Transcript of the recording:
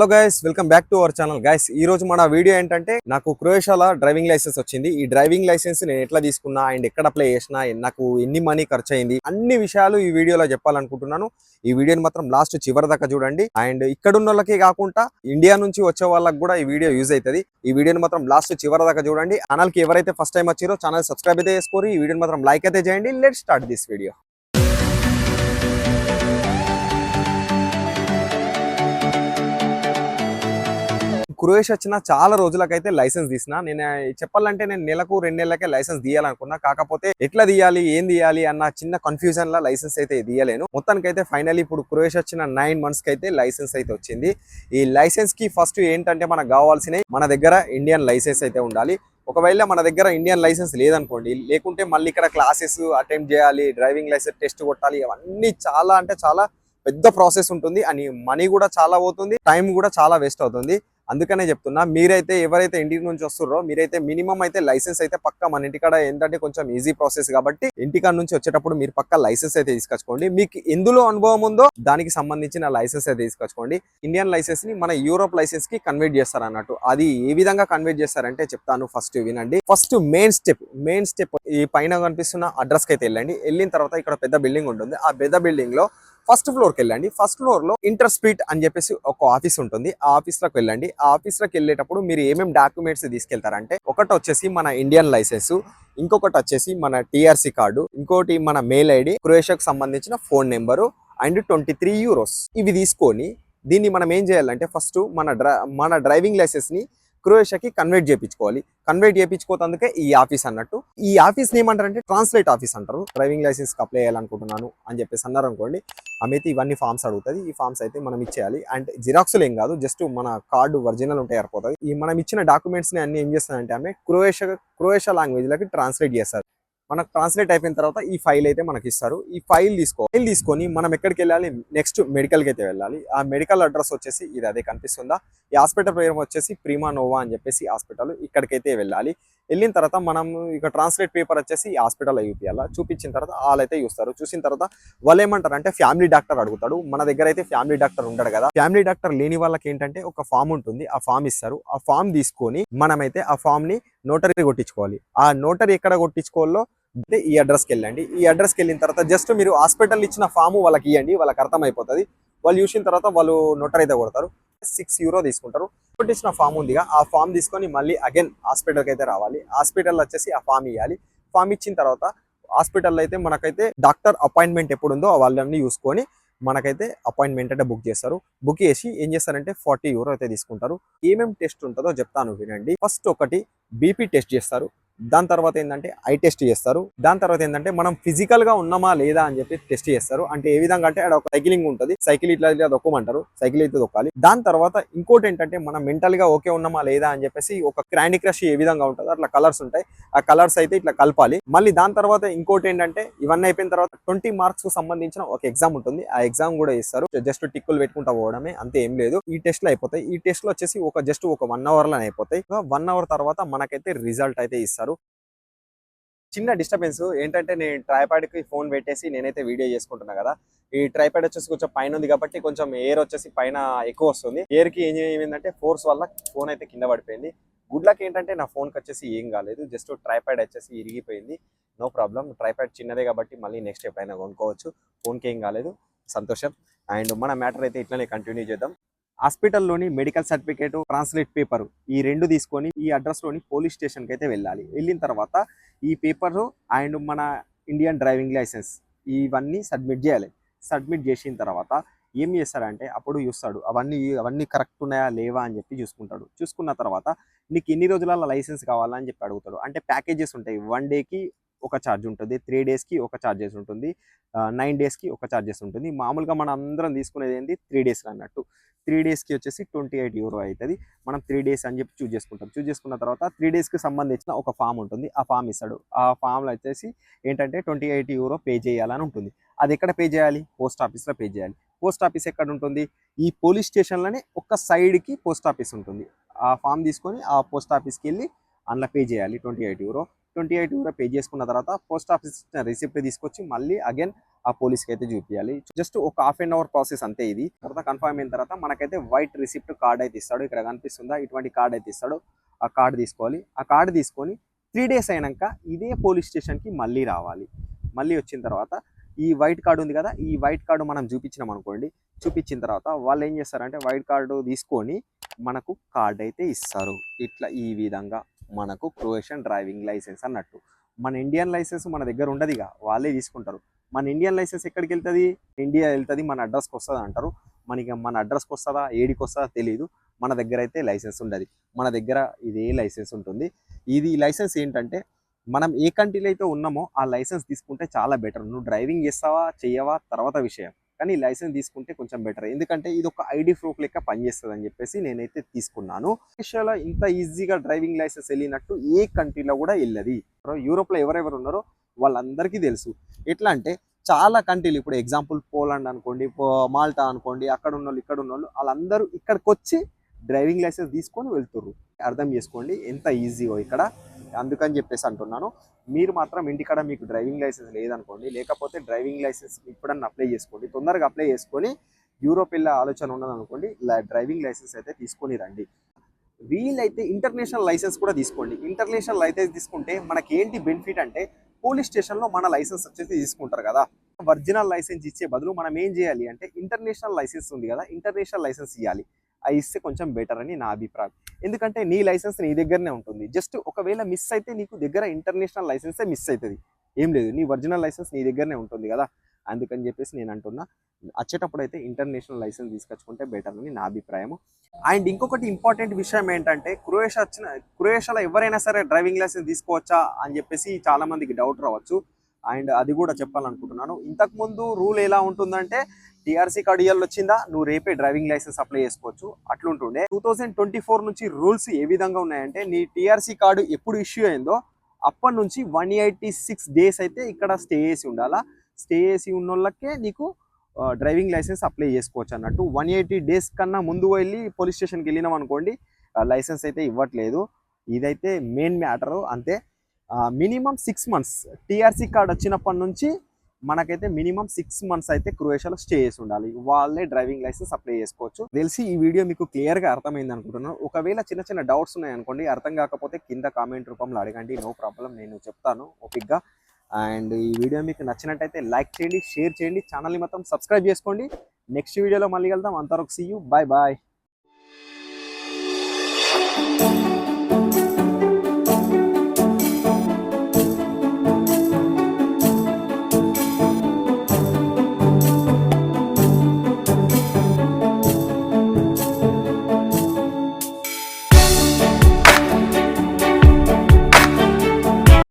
Hello guys welcome back to our channel guys ఈ రోజు మన వీడియో ఏంటంటే నాకు క్రొయేషియాలో డ్రైవింగ్ లైసెన్స్ వచ్చింది. ఈ డ్రైవింగ్ లైసెన్స్ నేను ఎట్లా తీసుకున్నా అండ్ ఎక్కడ అప్లై చేసినా నాకు ఎన్ని మనీ ఖర్చు అయింది అన్ని విషయాలు ఈ వీడియోలో చెప్పాలనుకుంటున్నాను. ఈ వీడియోని మాత్రం లాస్ట్ చివరి దాకా చూడండి. అండ్ ఇక్కడ ఉన్న వాళ్ళకే కాకుండా ఇండియా నుంచి వచ్చే వాళ్ళకి కూడా ఈ వీడియో యూజ్ అవుతుంది ఈ వీడియోని మాత్రం లాస్ట్ చివరి దాకా చూడండి. ఛానల్కి ఎవరైతే ఫస్ట్ టైం వచ్చారో ఛానల్ సబ్స్క్రైబ్ అయితే చేసుకోరు. ఈ వీడియోని మాత్రం లైక్ అయితే చేయండి. Let start this video Croatia వచ్చిన చాలా రోజులకైతే లైసెన్స్ తీసిన. నేను చెప్పాలంటే నేను నెలకు రెండు నెలలకే లైసెన్స్ తీయాలనుకున్నా. కాకపోతే ఎట్లా తీయాలి ఏం తీయాలి అన్న చిన్న కన్ఫ్యూజన్ లా లైసెన్స్ అయితే తీయలేను. మొత్తానికైతే ఫైనల్ ఇప్పుడు క్రొయేషియా వచ్చిన నైన్ మంత్స్కి అయితే లైసెన్స్ అయితే వచ్చింది. ఈ లైసెన్స్కి ఫస్ట్ ఏంటంటే మనకు కావాల్సినవి మన దగ్గర ఇండియన్ లైసెన్స్ అయితే ఉండాలి. ఒకవేళ మన దగ్గర ఇండియన్ లైసెన్స్ లేదనుకోండి లేకుంటే మళ్ళీ ఇక్కడ క్లాసెస్ అటెంప్ట్ చేయాలి డ్రైవింగ్ లైసెన్స్ టెస్ట్ కొట్టాలి అవన్నీ చాలా అంటే చాలా పెద్ద ప్రాసెస్ ఉంటుంది. అని మనీ కూడా చాలా పోతుంది టైం కూడా చాలా వేస్ట్ అవుతుంది. అందుకనే చెప్తున్నా మీరైతే ఎవరైతే ఇంటి నుంచి వస్తున్నారో మీరైతే మినిమం అయితే లైసెన్స్ అయితే పక్క మన ఇంటికాడ ఏంటంటే కొంచెం ఈజీ ప్రాసెస్ కాబట్టి ఇంటికాడ నుంచి వచ్చేటప్పుడు మీరు పక్క లైసెన్స్ అయితే తీసుకొచ్చుకోండి. మీకు ఎందులో అనుభవం ఉందో దానికి సంబంధించిన లైసెన్స్ అయితే తీసుకొచ్చుకోండి. ఇండియన్ లైసెన్స్ని మన యూరోప్ లైసెన్స్కి కన్వర్ట్ చేస్తారు అన్నట్టు అది ఏ విధంగా కన్వర్ట్ చేస్తారంటే చెప్తాను ఫస్ట్ వినండి. First main step main step ఈ పైన కనిపిస్తున్న అడ్రస్కి అయితే వెళ్ళండి. వెళ్ళిన తర్వాత ఇక్కడ పెద్ద బిల్డింగ్ ఉంటుంది. ఆ పెద్ద బిల్డింగ్లో ఫస్ట్ ఫ్లోర్కి వెళ్ళండి. ఫస్ట్ ఫ్లోర్లో ఇంటర్ స్పీట్ అని చెప్పేసి ఒక ఆఫీస్ ఉంటుంది. ఆ ఆఫీస్లోకి వెళ్ళండి. ఆ ఆఫీస్లోకి వెళ్ళేటప్పుడు మీరు ఏమేమి డాక్యుమెంట్స్ తీసుకెళ్తారంటే ఒకటి వచ్చేసి మన ఇండియన్ లైసెన్స్ ఇంకొకటి వచ్చేసి మన టీఆర్సీ కార్డు ఇంకోటి మన మెయిల్ ఐడి క్రొయేషియాకు సంబంధించిన phone number and twenty three euros. ఇవి తీసుకొని దీన్ని మనం ఏం చేయాలంటే ఫస్ట్ మన డ్రై మన డ్రైవింగ్ లైసెన్స్ని క్రొయేషియాకి కన్వర్ట్ చేయించుకోవాలి. కన్వర్ట్ చేయించుకోతందుకే ఈ ఆఫీస్ అన్నట్టు. ఈ ఆఫీస్ ఏమంటారంటే ట్రాన్స్లేట్ ఆఫీస్ అంటారు. డ్రైవింగ్ లైసెన్స్ అప్లై చేయాలనుకుంటున్నాను అని చెప్పేసి అన్నారు అనుకోండి ఆమె అయితే ఇవన్నీ ఫామ్స్ అడుగుతుంది. ఈ ఫామ్స్ అయితే మనం ఇచ్చేయాలి. అండ్ జిరాక్స్లు ఏం కాదు జస్ట్ మన కార్డు ఒరిజినల్ ఉంటే సరిపోతుంది. ఈ మనం ఇచ్చిన డాక్యుమెంట్స్ని అన్ని ఏం చేస్తారంటే ఆమె క్రొయేషియా క్రొయేషియా లాంగ్వేజ్లకి ట్రాన్స్లేట్ చేస్తారు. మనకు ట్రాన్స్లేట్ అయిపోయిన తర్వాత ఈ ఫైల్ అయితే మనకి ఇస్తారు. ఈ ఫైల్ తీసుకో ఫైల్ తీసుకొని మనం ఎక్కడికి వెళ్ళాలి? నెక్స్ట్ మెడికల్కి అయితే వెళ్ళాలి. ఆ మెడికల్ అడ్రస్ వచ్చేసి ఇది అదే కనిపిస్తుందా? ఈ హాస్పిటల్ పేరు వచ్చేసి ప్రీమా నోవా అని చెప్పేసి హాస్పిటల్ ఇక్కడికైతే వెళ్ళాలి. వెళ్ళిన తర్వాత మనం ఇక ట్రాన్స్లేట్ పేపర్ వచ్చేసి ఈ హాస్పిటల్లో చూపించాలా చూపించిన తర్వాత వాళ్ళైతే చూస్తారు. చూసిన తర్వాత వాళ్ళు ఏమంటారు అంటే ఫ్యామిలీ డాక్టర్ అడుగుతాడు. మన దగ్గర అయితే ఫ్యామిలీ డాక్టర్ ఉండడు కదా. ఫ్యామిలీ డాక్టర్ లేని వాళ్ళకి ఏంటంటే ఒక ఫామ్ ఉంటుంది. ఆ ఫామ్ ఇస్తారు. ఆ ఫామ్ తీసుకొని మనమైతే ఆ ఫామ్ని నోటరీ కొట్టించుకోవాలి. ఆ నోటరీ ఎక్కడ కొట్టించుకోవాలో అంటే ఈ అడ్రస్కి వెళ్ళండి. ఈ అడ్రస్కి వెళ్ళిన తర్వాత జస్ట్ మీరు హాస్పిటల్ ఇచ్చిన ఫామ్ వాళ్ళకి ఇవ్వండి వాళ్ళకి అర్థమైపోతుంది. వాళ్ళు చూసిన తర్వాత వాళ్ళు నోటర్ అయితే కొడతారు. సిక్స్ యూరో తీసుకుంటారు. కొట్టించిన ఫామ్ ఉందిగా ఆ ఫామ్ తీసుకొని మళ్ళీ అగైన్ హాస్పిటల్కి అయితే రావాలి. హాస్పిటల్ వచ్చేసి ఆ ఫామ్ ఇవ్వాలి ఫామ్ ఇచ్చిన తర్వాత హాస్పిటల్లో అయితే మనకైతే డాక్టర్ అపాయింట్మెంట్ ఎప్పుడు ఉందో వాళ్ళని చూసుకొని మనకైతే అపాయింట్మెంట్ అంటే బుక్ చేస్తారు. బుక్ చేసి ఏం చేస్తారంటే ఫార్టీ యూరో అయితే తీసుకుంటారు. ఏమేమి టెస్ట్ ఉంటుందో చెప్తాను వినండి. ఫస్ట్ ఒకటి బీపీ టెస్ట్ చేస్తారు. దాని తర్వాత ఏంటంటే ఐ టెస్ట్ చేస్తారు. దాని తర్వాత ఏంటంటే మనం ఫిజికల్గా ఉన్నామా లేదా అని చెప్పి టెస్ట్ చేస్తారు. అంటే ఏ విధంగా అంటే అక్కడ ఒక సైకిలింగ్ ఉంటుంది. సైకిల్ ఇట్లా ఇట్లా దొక్కమంటారు సైకిల్ అయితే దొక్కాలి దాని తర్వాత ఇంకోటి ఏంటంటే మనం మెంటల్గా ఓకే ఉన్నామా లేదా అని చెప్పేసి ఒక క్రాండీ క్రష్ ఏ విధంగా ఉంటుంది అట్లా కలర్స్ ఉంటాయి. ఆ కలర్స్ అయితే ఇట్లా కలపాలి. మళ్ళీ దాని తర్వాత ఇంకోటి ఏంటంటే ఇవన్నీ అయిపోయిన తర్వాత ట్వంటీ మార్క్స్కు సంబంధించిన ఒక ఎగ్జామ్ ఉంటుంది. ఆ ఎగ్జామ్ కూడా ఇస్తారు జస్ట్ టిక్కులు పెట్టుకుంటా పోవడమే. అంతే ఏం లేదు. ఈ టెస్ట్లో అయిపోతాయి. ఈ టెస్ట్లో వచ్చేసి ఒక జస్ట్ ఒక వన్ అవర్లో అయిపోతాయి. వన్ అవర్ తర్వాత మనకైతే రిజల్ట్ అయితే ఇస్తారు. చిన్న డిస్టర్బెన్స్ ఏంటంటే నేను ట్రైపాడ్కి ఫోన్ పెట్టేసి నేనైతే వీడియో చేసుకుంటున్నా కదా. ఈ ట్రైపాడ్ వచ్చేసి కొంచెం పైన ఉంది కాబట్టి కొంచెం ఎయిర్ వచ్చేసి పైన ఎక్కువ వస్తుంది. ఎయిర్కి ఏం ఏమైందంటే ఫోర్స్ వల్ల ఫోన్ అయితే కింద పడిపోయింది. గుడ్ లక్ ఏంటంటే నా ఫోన్కి వచ్చేసి ఏం కాలేదు. జస్ట్ ట్రైపాడ్ వచ్చేసి ఇరిగిపోయింది. నో ప్రాబ్లం ట్రైపాడ్ చిన్నదే కాబట్టి మళ్ళీ నెక్స్ట్ ఎప్పుడైనా కొనుక్కోవచ్చు. ఫోన్కి ఏం కాలేదు. సంతోషం. అండ్ మన మ్యాటర్ అయితే ఇట్లనే కంటిన్యూ చేద్దాం. హాస్పిటల్లోని మెడికల్ సర్టిఫికేట్ ట్రాన్స్లేట్ పేపర్ ఈ రెండు తీసుకొని ఈ అడ్రస్లోని పోలీస్ స్టేషన్కి అయితే వెళ్ళాలి. వెళ్ళిన తర్వాత ఈ పేపర్ అండ్ మన ఇండియన్ డ్రైవింగ్ లైసెన్స్ ఇవన్నీ సబ్మిట్ చేయాలి. సబ్మిట్ చేసిన తర్వాత ఏం చేస్తాడంటే అప్పుడు చూస్తాడు అవన్నీ అవన్నీ కరెక్ట్ ఉన్నాయా లేవా అని చెప్పి చూసుకుంటాడు. చూసుకున్న తర్వాత నీకు ఎన్ని రోజుల లైసెన్స్ కావాలా అని చెప్పి అడుగుతాడు. అంటే ప్యాకేజెస్ ఉంటాయి. వన్ డేకి ఒక ఛార్జ్ ఉంటుంది. త్రీ డేస్కి ఒక ఛార్జెస్ ఉంటుంది. నైన్ డేస్కి ఒక ఛార్జెస్ ఉంటుంది. మామూలుగా మనం అందరం తీసుకునేది ఏంటి త్రీ డేస్ అన్నట్టు. త్రీ డేస్కి వచ్చేసి ట్వంటీ ఎయిట్ యూరో అవుతుంది. మనం త్రీ డేస్ అని చెప్పి చూస్ చేసుకుంటాం. చూస్ చేసుకున్న తర్వాత త్రీ డేస్కి సంబంధించిన ఒక ఫామ్ ఉంటుంది. ఆ ఫామ్ ఇస్తాడు. ఆ ఫామ్లో వచ్చేసి ఏంటంటే ట్వంటీ ఎయిట్ యూరో పే చేయాలని ఉంటుంది. అది ఎక్కడ పే చేయాలి? పోస్ట్ ఆఫీస్లో పే చేయాలి. పోస్ట్ ఆఫీస్ ఎక్కడ ఉంటుంది? ఈ పోలీస్ స్టేషన్లోనే ఒక సైడ్కి పోస్ట్ ఆఫీస్ ఉంటుంది. ఆ ఫామ్ తీసుకొని ఆ పోస్ట్ ఆఫీస్కి వెళ్ళి అందులో పే చేయాలి twenty eight euro. Twenty eight కూడా పే చేసుకున్న తర్వాత పోస్ట్ ఆఫీస్ రిసిప్ట్ తీసుకొచ్చి మళ్ళీ అగైన్ ఆ పోలీస్కి అయితే చూపించాలి జస్ట్ ఒక హాఫ్ అన్ అవర్ ప్రాసెస్ అంతే ఇది. తర్వాత కన్ఫర్మ్ అయిన తర్వాత మనకైతే వైట్ రిసిప్ట్ కార్డ్ అయితే ఇస్తాడు. ఇక్కడ కనిపిస్తుందా? ఇటువంటి కార్డ్ అయితే ఇస్తాడు. ఆ కార్డు తీసుకోవాలి. ఆ కార్డు తీసుకొని త్రీ డేస్ అయినాక ఇదే పోలీస్ స్టేషన్కి మళ్ళీ రావాలి. మళ్ళీ వచ్చిన తర్వాత ఈ వైట్ కార్డు ఉంది కదా? ఈ వైట్ కార్డు మనం చూపించినాం అనుకోండి చూపించిన తర్వాత వాళ్ళు ఏం చేస్తారంటే వైట్ కార్డు తీసుకొని మనకు కార్డు అయితే ఇస్తారు. ఇట్లా ఈ విధంగా మనకు క్రొయేషియన్ డ్రైవింగ్ లైసెన్స్ అన్నట్టు. మన ఇండియన్ లైసెన్స్ మన దగ్గర ఉండదుగా వాళ్ళే తీసుకుంటారు. మన ఇండియన్ లైసెన్స్ ఎక్కడికి వెళ్తుంది? ఇండియా వెళ్తుంది మన అడ్రస్కి వస్తుంది అంటారు. మనకి మన అడ్రస్కి వస్తుందా? ఏడికి వస్తుందా? తెలియదు మన దగ్గర అయితే లైసెన్స్ ఉండదు. మన దగ్గర ఇదే లైసెన్స్ ఉంటుంది. ఇది లైసెన్స్ ఏంటంటే మనం ఏ కంట్రీలో అయితే ఉన్నామో ఆ లైసెన్స్ తీసుకుంటే చాలా బెటర్. నువ్వు డ్రైవింగ్ చేస్తావా? చేయవా తర్వాత విషయం. కానీ లైసెన్స్ తీసుకుంటే కొంచెం బెటర్. ఎందుకంటే ఇది ఒక ఐడి ప్రూఫ్ లెక్క పనిచేస్తుంది అని చెప్పేసి నేనైతే తీసుకున్నాను. రష్యాలో ఇంత ఈజీగా డ్రైవింగ్ లైసెన్స్ వెళ్ళినట్టు ఏ కంట్రీలో కూడా వెళ్ళదు. యూరోప్లో ఎవరెవరు ఉన్నారో వాళ్ళందరికీ తెలుసు. ఎట్లా అంటే చాలా కంట్రీలు ఇప్పుడు ఎగ్జాంపుల్ పోలాండ్ అనుకోండి పో- మాల్టా అనుకోండి అక్కడ ఉన్న వాళ్ళు ఇక్కడ ఉన్న వాళ్ళు వాళ్ళందరూ ఇక్కడికి వచ్చి డ్రైవింగ్ లైసెన్స్ తీసుకొని వెళ్తుర్రు. అర్థం చేసుకోండి ఎంత ఈజీయో ఇక్కడ. అందుకని చెప్పేసి అంటున్నాను. మీరు మాత్రం ఇంటికాడ మీకు డ్రైవింగ్ లైసెన్స్ లేదనుకోండి లేకపోతే డ్రైవింగ్ లైసెన్స్ ఇప్పుడన్నా అప్లై చేసుకోండి తొందరగా అప్లై చేసుకొని యూరోప్ వెళ్ళే ఆలోచన ఉన్నదనుకోండి డ్రైవింగ్ లైసెన్స్ అయితే తీసుకొని రండి. వీలైతే ఇంటర్నేషనల్ లైసెన్స్ కూడా తీసుకోండి. ఇంటర్నేషనల్ లైసెన్స్ తీసుకుంటే మనకి ఏంటి బెనిఫిట్ అంటే పోలీస్ స్టేషన్లో మన లైసెన్స్ వచ్చేసి తీసుకుంటారు కదా. ఒరిజినల్ లైసెన్స్ ఇచ్చే బదులు మనం ఏం చేయాలి అంటే ఇంటర్నేషనల్ లైసెన్స్ ఉంది కదా ఇంటర్నేషనల్ లైసెన్స్ ఇవ్వాలి అవి ఇస్తే కొంచెం బెటర్ అని నా అభిప్రాయం. ఎందుకంటే నీ లైసెన్స్ నీ దగ్గరనే ఉంటుంది. జస్ట్ ఒకవేళ మిస్ అయితే నీకు దగ్గర ఇంటర్నేషనల్ లైసెన్సే మిస్ అవుతుంది ఏం లేదు నీ ఒరిజినల్ లైసెన్స్ నీ దగ్గరనే ఉంటుంది కదా. అందుకని చెప్పేసి నేను అంటున్నా వచ్చేటప్పుడు అయితే ఇంటర్నేషనల్ లైసెన్స్ తీసుకొచ్చుకుంటే బెటర్ అని నా అభిప్రాయం అండ్ ఇంకొకటి ఇంపార్టెంట్ విషయం ఏంటంటే క్రొయేషియా వచ్చిన క్రొయేషియాలో ఎవరైనా సరే డ్రైవింగ్ లైసెన్స్ తీసుకోవచ్చా అని చెప్పేసి చాలా మందికి డౌట్ రావచ్చు. అండ్ అది కూడా చెప్పాలనుకుంటున్నాను. ఇంతకుముందు రూల్ ఎలా ఉంటుందంటే టీఆర్సీ కార్డు ఇయర్లు వచ్చిందా? నువ్వు రేపే డ్రైవింగ్ లైసెన్స్ అప్లై చేసుకోవచ్చు. అట్లుంటుండే. టూ థౌజండ్ ట్వంటీ ఫోర్ నుంచి రూల్స్ ఏ విధంగా ఉన్నాయంటే నీ టీఆర్సీ కార్డు ఎప్పుడు ఇష్యూ అయిందో అప్పటి నుంచి వన్ ఎయిటీ సిక్స్ డేస్ అయితే ఇక్కడ స్టే చేసి ఉండాలా? స్టే చేసి ఉన్న వాళ్ళకే నీకు డ్రైవింగ్ లైసెన్స్ అప్లై చేసుకోవచ్చు అన్నట్టు. వన్ ఎయిటీ డేస్ కన్నా ముందు వెళ్ళి పోలీస్ స్టేషన్కి వెళ్ళినాం అనుకోండి లైసెన్స్ అయితే ఇవ్వట్లేదు. ఇదైతే మెయిన్ మ్యాటరు. అంతే minimum six months TRC card వచ్చినప్పటి నుంచి మనకైతే మినిమం సిక్స్ మంత్స్ అయితే క్రొయేషియాలో స్టే చేసి ఉండాలి. వాళ్ళే డ్రైవింగ్ లైసెన్స్ అప్లై చేసుకోవచ్చు. తెలిసి ఈ వీడియో మీకు క్లియర్గా అర్థమైంది అనుకుంటున్నాను. ఒకవేళ చిన్న చిన్న డౌట్స్ ఉన్నాయనుకోండి అర్థం కాకపోతే కింద కామెంట్ రూపంలో అడగండి. నో ప్రాబ్లం నేను చెప్తాను ఓపిక్గా. అండ్ ఈ వీడియో మీకు నచ్చినట్టయితే లైక్ చేయండి షేర్ చేయండి. ఛానల్ని మొత్తం సబ్స్క్రైబ్ చేసుకోండి. నెక్స్ట్ వీడియోలో మళ్ళీ వెళ్దాం అంతవరకు సీ యూ బాయ్ బాయ్